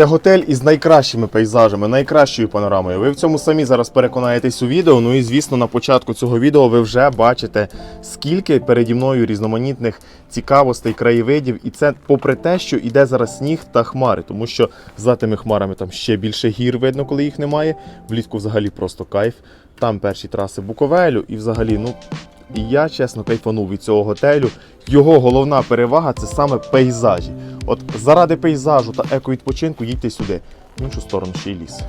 Це готель із найкращими пейзажами, найкращою панорамою. Ви в цьому самі зараз переконаєтесь у відео. Ну і звісно, на початку цього відео ви вже бачите, скільки переді мною різноманітних цікавостей, краєвидів. І це попри те, що іде зараз сніг та хмари, тому що за тими хмарами там ще більше гір видно, коли їх немає. Влітку взагалі просто кайф. Там перші траси Буковелю, і взагалі, ну я чесно кайфанув від цього готелю. Його головна перевага це саме пейзажі. От заради пейзажу та еко-відпочинку їдьте сюди. В іншу сторону ще й ліс.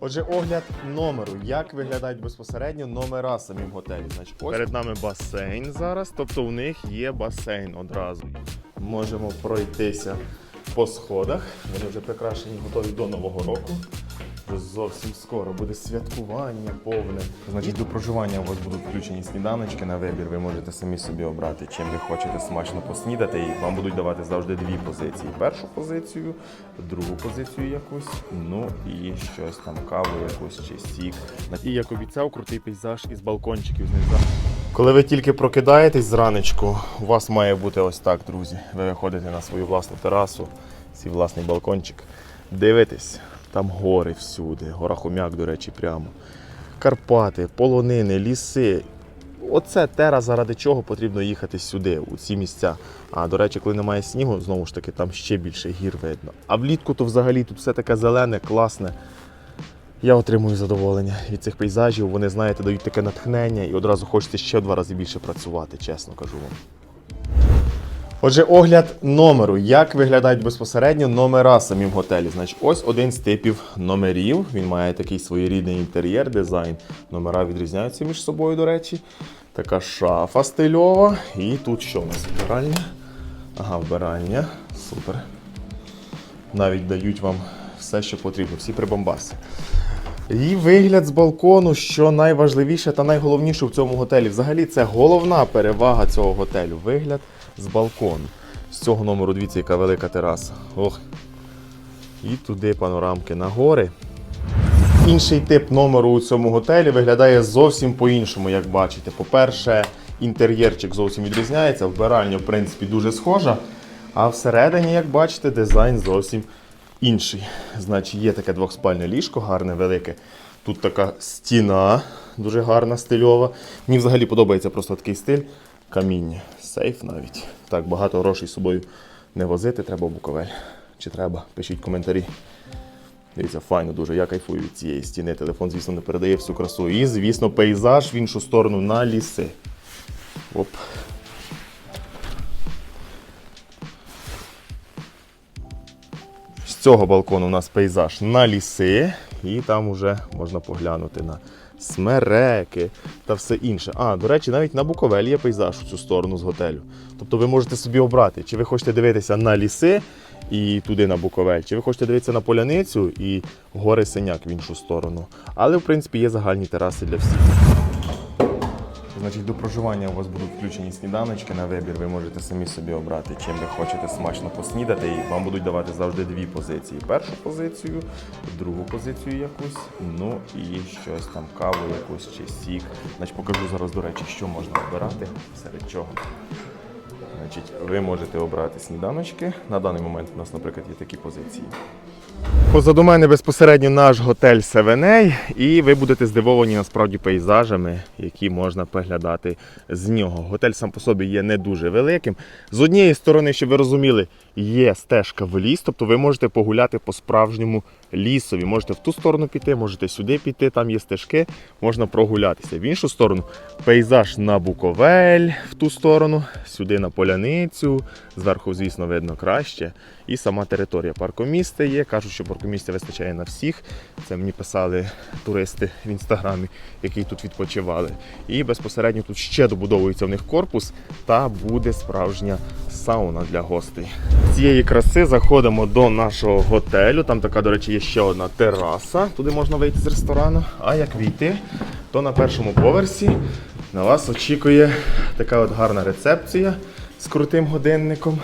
Отже, огляд номеру. Як виглядають безпосередньо номера самим готелі? Значить, ось перед нами басейн зараз, тобто у них є басейн одразу. Можемо пройтися по сходах. Вони вже прикрашені, готові до Нового року. Вже зовсім скоро буде святкування повне. Значить, до проживання у вас будуть включені сніданочки на вибір. Ви можете самі собі обрати, чим ви хочете смачно поснідати. І вам будуть давати завжди дві позиції: першу позицію, другу позицію якусь, ну і щось там, каву якусь чи сік. І як обіцяв, крутий пейзаж із балкончиків знизу. Коли ви тільки прокидаєтесь зранечку, у вас має бути ось так, друзі. Ви виходите на свою власну терасу, свій власний балкончик, дивитесь, там гори всюди, гора Хомяк, до речі, прямо. Карпати, полонини, ліси. Оце тера, заради чого потрібно їхати сюди, у ці місця. А до речі, коли немає снігу, знову ж таки, там ще більше гір видно. А влітку то взагалі тут все таке зелене, класне. Я отримую задоволення від цих пейзажів. Вони, знаєте, дають таке натхнення і одразу хочеться ще в два рази більше працювати, чесно кажу вам. Отже, огляд номеру. Як виглядають безпосередньо номера самим готелі? Значить, ось один з типів номерів. Він має такий своєрідний інтер'єр, дизайн. Номера відрізняються між собою, до речі. Така шафа стильова. І тут що у нас? Вбиральня. Ага, вбиральня. Супер. Навіть дають вам все, що потрібно, всі прибамбаси. І вигляд з балкону, що найважливіше та найголовніше в цьому готелі. Взагалі, це головна перевага цього готелю. Вигляд з балкону. З цього номеру дивіться, яка велика тераса. Ох. І туди панорамки на гори. Інший тип номеру у цьому готелі виглядає зовсім по-іншому, як бачите. По-перше, інтер'єрчик зовсім відрізняється, вбиральня, в принципі, дуже схожа. А всередині, як бачите, дизайн зовсім інший. Значить, є таке двохспальне ліжко, гарне, велике. Тут така стіна, дуже гарна, стильова. Мені взагалі подобається просто такий стиль. Каміння, сейф навіть. Так, багато грошей з собою не возити, треба Буковель. Чи треба? Пишіть коментарі. Дивіться, файно дуже. Я кайфую від цієї стіни. Телефон, звісно, не передає всю красу. І, звісно, пейзаж в іншу сторону на ліси. Оп. З цього балкону у нас пейзаж на ліси, і там вже можна поглянути на смереки та все інше. А, до речі, навіть на Буковель є пейзаж у цю сторону з готелю. Тобто ви можете собі обрати, чи ви хочете дивитися на ліси і туди на Буковель, чи ви хочете дивитися на поляницю і гори синяк в іншу сторону. Але, в принципі, є загальні тераси для всіх. Значить, до проживання у вас будуть включені сніданочки на вибір. Ви можете самі собі обрати, чим ви хочете смачно поснідати. І вам будуть давати завжди дві позиції: першу позицію, другу позицію якусь, ну і щось там, каву якусь чи сік. Значить, покажу зараз, до речі, що можна обирати, серед чого. Значить, ви можете обрати сніданочки. На даний момент у нас, наприклад, є такі позиції. Позаду мене безпосередньо наш готель Севеней, і ви будете здивовані насправді пейзажами, які можна переглядати з нього. Готель сам по собі є не дуже великим. З однієї сторони, щоб ви розуміли, є стежка в ліс, тобто ви можете погуляти по справжньому лісові. Можете в ту сторону піти, можете сюди піти, там є стежки, можна прогулятися. В іншу сторону пейзаж на Буковель, в ту сторону, сюди на поляницю. Зверху, звісно, видно краще. І сама територія паркомісця є. Кажуть, що паркомісця вистачає на всіх. Це мені писали туристи в інстаграмі, які тут відпочивали. І безпосередньо тут ще добудовується в них корпус та буде справжня сауна для гостей. З цієї краси заходимо до нашого готелю. Там така, до речі, є ще одна тераса. Туди можна вийти з ресторану. А як війти, то на першому поверсі на вас очікує така от гарна рецепція з крутим годинником.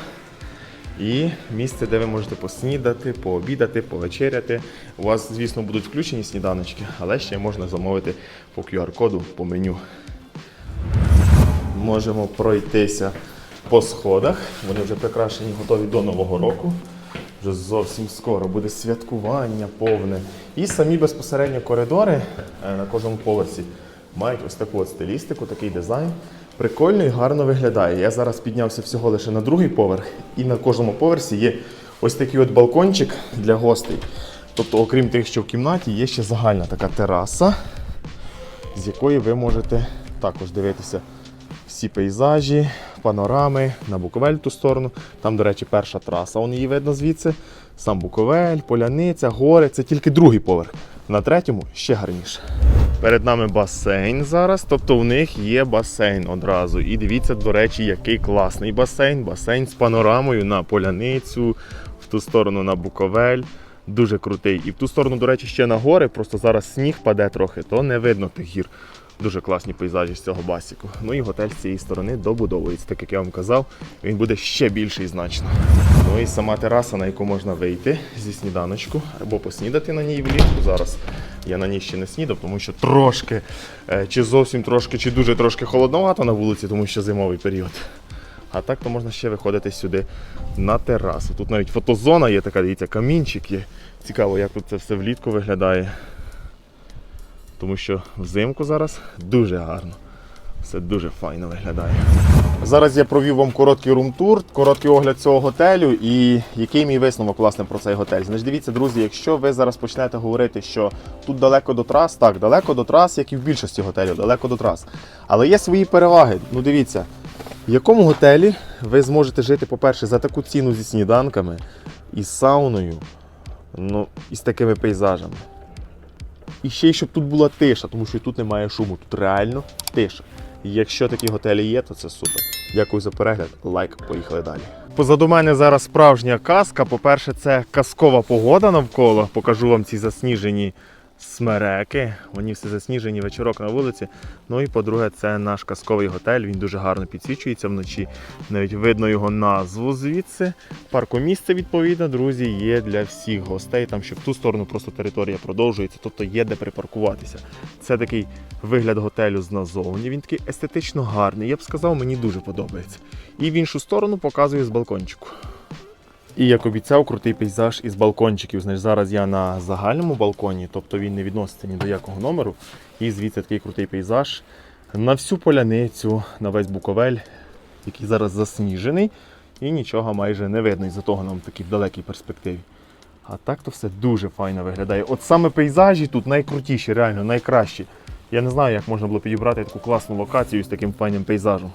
І місце, де ви можете поснідати, пообідати, повечеряти. У вас, звісно, будуть включені сніданочки, але ще можна замовити по QR-коду по меню. Можемо пройтися по сходах. Вони вже прикрашені, готові до Нового року. Вже зовсім скоро буде святкування повне. І самі безпосередньо коридори е, на кожному поверсі мають ось таку от стилістику, такий дизайн. Прикольно і гарно виглядає. Я зараз піднявся всього лише на другий поверх, і на кожному поверсі є ось такий от балкончик для гостей. Тобто, окрім тих, що в кімнаті, є ще загальна така тераса, з якої ви можете також дивитися всі пейзажі, панорами на Буковель ту сторону. Там, до речі, перша траса, вон її видно звідси. Сам Буковель, Поляниця, гори це тільки другий поверх. На третьому ще гарніше. Перед нами басейн зараз, тобто у них є басейн одразу. І дивіться, до речі, який класний басейн. Басейн з панорамою на поляницю, в ту сторону на Буковель. Дуже крутий. І в ту сторону, до речі, ще на гори, просто зараз сніг паде трохи, то не видно тих гір. Дуже класні пейзажі з цього басіку. Ну і готель з цієї сторони добудовується, так як я вам казав, він буде ще більший значно. Ну і сама тераса, на яку можна вийти зі сніданочку або поснідати на ній влітку. Зараз я на ній ще не снідав, тому що трошки, е, чи зовсім трошки, чи дуже трошки холодновато на вулиці, тому що зимовий період. А так то можна ще виходити сюди на терасу. Тут навіть фотозона є така, дивіться, камінчик є. Цікаво, як тут це все влітку виглядає. Тому що взимку зараз дуже гарно. Все дуже файно виглядає. Зараз я провів вам короткий рум-тур, короткий огляд цього готелю і який мій висновок власне про цей готель. Значить, дивіться, друзі, якщо ви зараз почнете говорити, що тут далеко до трас, так, далеко до трас, як і в більшості готелів, далеко до трас. Але є свої переваги. Ну дивіться, в якому готелі ви зможете жити, по-перше, за таку ціну зі сніданками, із сауною, ну, і з такими пейзажами. І ще й щоб тут була тиша, тому що тут немає шуму, тут реально тиша. Якщо такі готелі є, то це супер. Дякую за перегляд. Лайк, поїхали далі. Позаду мене зараз справжня казка. По-перше, це казкова погода навколо. Покажу вам ці засніжені смереки. Вони всі засніжені вечірок на вулиці. Ну і по-друге, це наш казковий готель. Він дуже гарно підсвічується вночі. Навіть видно його назву звідси. Паркомісце, відповідно, друзі, є для всіх гостей. Там ще в ту сторону просто територія продовжується, тобто є де припаркуватися. Це такий вигляд готелю з назовні. Він такий естетично гарний. Я б сказав, мені дуже подобається. І в іншу сторону показую з балкончику. І як обіцяв, крутий пейзаж із балкончиків. Значить, зараз я на загальному балконі, тобто він не відноситься ні до якого номеру. І звідси такий крутий пейзаж на всю поляницю, на весь Буковель, який зараз засніжений, і нічого майже не видно. Із-за того нам такі в далекій перспективі. А так то все дуже файно виглядає. От саме пейзажі тут найкрутіші, реально найкращі. Я не знаю, як можна було підібрати таку класну локацію з таким файним пейзажем.